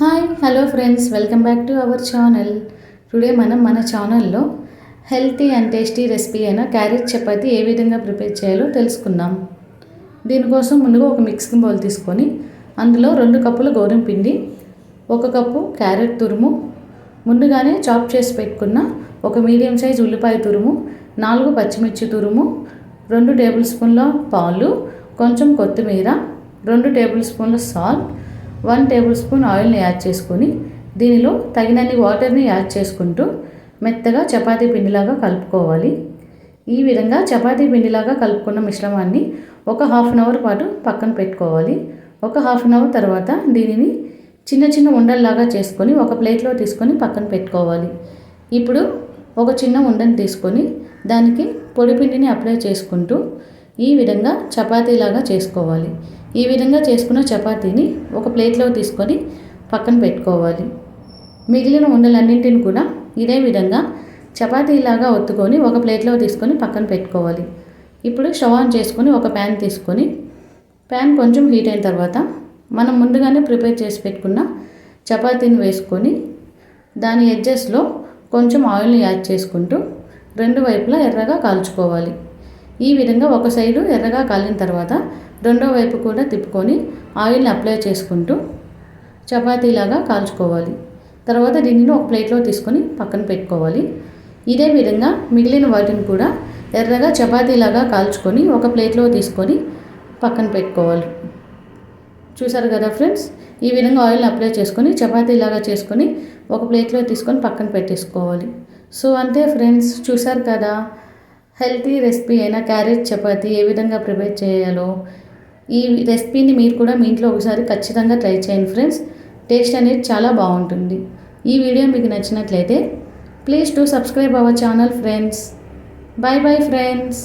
Hi hello friends welcome back to our channel today మనం మన ఛానల్లో హెల్తీ అండ్ టేస్టీ రెసిపీ అయిన carrot chapati ఏ విధంగా ప్రిపేర్ చేయాలో తెలుసుకుందాం. దీనికోసం ముందుగా ఒక మిక్సింగ్ బౌల్ తీసుకొని అందులో రెండు కప్పుల గోధుమ పిండి ఒక కప్పు క్యారెట్ తురుము ముందుగానే చాప్ చేసి పెట్టుకున్న ఒక మీడియం సైజ్ ఉల్లిపాయ తురుము నాలుగు పచ్చిమిర్చి తురుము రెండు టేబుల్ స్పూన్ల పాలు కొంచెం కొత్తిమీర రెండు టేబుల్ స్పూన్ల సాల్ట్ వన్ టేబుల్ స్పూన్ ఆయిల్ని యాడ్ చేసుకొని దీనిలో తగినన్ని వాటర్ని యాడ్ చేసుకుంటూ మెత్తగా చపాతీ పిండిలాగా కలుపుకోవాలి. ఈ విధంగా చపాతీ పిండిలాగా కలుపుకున్న మిశ్రమాన్ని ఒక హాఫ్ అన్ అవర్ పాటు పక్కన పెట్టుకోవాలి. ఒక హాఫ్ అన్ అవర్ తర్వాత దీనిని చిన్న చిన్న ఉండల్లాగా చేసుకొని ఒక ప్లేట్లో తీసుకొని పక్కన పెట్టుకోవాలి. ఇప్పుడు ఒక చిన్న ఉండని తీసుకొని దానికి పొడి పిండిని అప్లై చేసుకుంటూ ఈ విధంగా చపాతీలాగా చేసుకోవాలి. ఈ విధంగా చేసుకున్న చపాతీని ఒక ప్లేట్లో తీసుకొని పక్కన పెట్టుకోవాలి. మిగిలిన ఉండలన్నింటిని కూడా ఇదే విధంగా చపాతీలాగా ఒత్తుకొని ఒక ప్లేట్లో తీసుకొని పక్కన పెట్టుకోవాలి. ఇప్పుడు స్టవ్ ఆన్ చేసుకొని ఒక ప్యాన్ తీసుకొని ప్యాన్ కొంచెం హీట్ అయిన తర్వాత మనం ముందుగానే ప్రిపేర్ చేసి పెట్టుకున్న చపాతీని వేసుకొని దాని ఎడ్జెస్లో కొంచెం ఆయిల్ని యాడ్ చేసుకుంటూ రెండు వైపులా ఎర్రగా కాల్చుకోవాలి. ఈ విధంగా ఒక సైడు ఎర్రగా కాలిన తర్వాత రెండో వైపు కూడా తిప్పుకొని ఆయిల్ని అప్లై చేసుకుంటూ చపాతీలాగా కాల్చుకోవాలి. తర్వాత దీనిని ఒక ప్లేట్లో తీసుకొని పక్కన పెట్టుకోవాలి. ఇదే విధంగా మిగిలిన వాటిని కూడా ఎర్రగా చపాతీలాగా కాల్చుకొని ఒక ప్లేట్లో తీసుకొని పక్కన పెట్టుకోవాలి. చూసారు కదా ఫ్రెండ్స్? ఈ విధంగా ఆయిల్ని అప్లై చేసుకొని చపాతీలాగా చేసుకొని ఒక ప్లేట్లో తీసుకొని పక్కన పెట్టేసుకోవాలి. సో అంతే ఫ్రెండ్స్. చూసారు కదా? హెల్తీ రెసిపీ అయిన క్యారెట్ చపాతీ ఏ విధంగా ప్రిపేర్ చేయాలో ఈ రెసిపీని మీరు కూడా మీ ఇంట్లో ఒకసారి ఖచ్చితంగా ట్రై చేయండి ఫ్రెండ్స్. టేస్ట్ అనేది చాలా బాగుంటుంది. ఈ వీడియో మీకు నచ్చినట్లయితే please to subscribe our channel friends. Bye bye friends.